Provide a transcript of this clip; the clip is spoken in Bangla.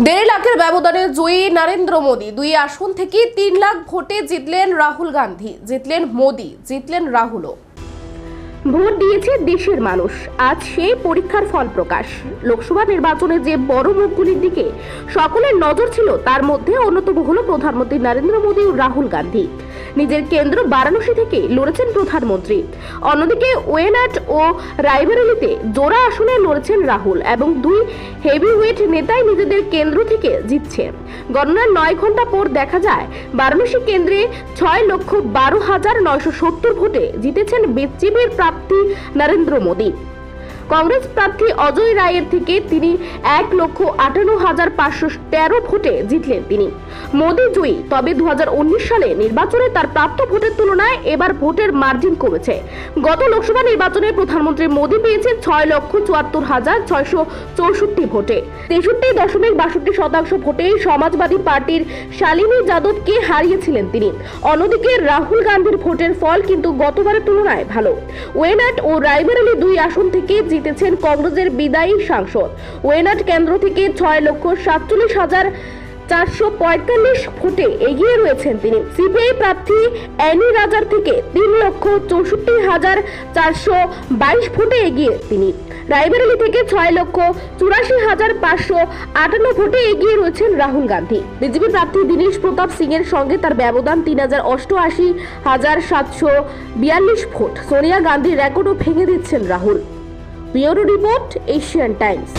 দেড় লাখের ব্যবধানে জয়ী নরেন্দ্র মোদী। দুই আসন থেকে তিন লাখ ভোটে জিতলেন রাহুল গান্ধী। জিতলেন মোদী, জিতলেন রাহুলও। ভোট দিয়েছে দেশের মানুষ। আজ সেই পরীক্ষার ফল প্রকাশ। লোকসভা নির্বাচনে যে বড় মুখগুলির দিকে সকলের নজর ছিল, তার মধ্যে অন্যতম হল প্রধানমন্ত্রী নরেন্দ্র মোদী ও রাহুল গান্ধী। নিজের কেন্দ্র বারাণসী থেকে লড়েছেন প্রধানমন্ত্রী। অন্যদিকে ওয়েনাট ও রায়বেরেলিতে জোড়া আসনে লড়েছেন রাহুল এবং দুই হেভিওয়েট নেতাই নিজেদের কেন্দ্র থেকে জিতছে গণনার নয় ঘণ্টা পর দেখা যায়, বারাণসী কেন্দ্রে ছয় লক্ষ বারো হাজার নয়শো সত্তর ভোটে জিতেছেন বিজেপির প্রার্থী নরেন্দ্র মোদী। কংগ্রেস প্রার্থী অজয় রায়ের থেকে তিনি এক লক্ষ আটান্ন হাজার পাঁচশো তেরো ভোটে জিতলেন তিনি। মোদী জয়ী, তবে দু হাজার উনিশ সালে নির্বাচনে তার প্রাপ্ত ভোটের তুলনায় এবার ভোটের মার্জিন কমেছে। গত লোকসভা নির্বাচনে প্রধানমন্ত্রী মোদী পেয়েছেন ছয় লক্ষ চুয়াত্তর হাজার ছয়শো চৌষট্টি ভোটে। তেষট্টি দশমিক বাষট্টি শতাংশ ভোটে সমাজবাদী পার্টির শালিনী যাদবকে হারিয়েছিলেন তিনি। অন্যদিকে রাহুল গান্ধীর ভোটের ফল কিন্তু গতবারের তুলনায় ভালো। ওয়েনাট ও রায়বেরেলি দুই আসন থেকে জিতেছেন কংগ্রেসের বিদায়ী সাংসদ। ওয়েনাট কেন্দ্র থেকে ছয় লক্ষ সাতচল্লিশ হাজার চারশো পঁয়তাল্লিশ ভোটে এগিয়ে রয়েছেন তিনি। সিপিআই প্রার্থী অ্যানি রাজার থেকে তিন লক্ষ চৌষট্টি হাজার চারশো বাইশ ভোটে এগিয়ে তিনি। রায়বেরেলি থেকে ছয় লক্ষ চুরাশি হাজার পাঁচশো আটান্ন ভোটে এগিয়ে রয়েছেন রাহুল গান্ধী। বিজেপি প্রার্থী দীনেশ প্রতাপ সিং এর সঙ্গে তার ব্যবধান তিন হাজার অষ্টআশি হাজার সাতশো বিয়াল্লিশ ভোট সোনিয়া গান্ধীর রেকর্ডও ভেঙে দিচ্ছেন Rahul. Bureau report Asian Times.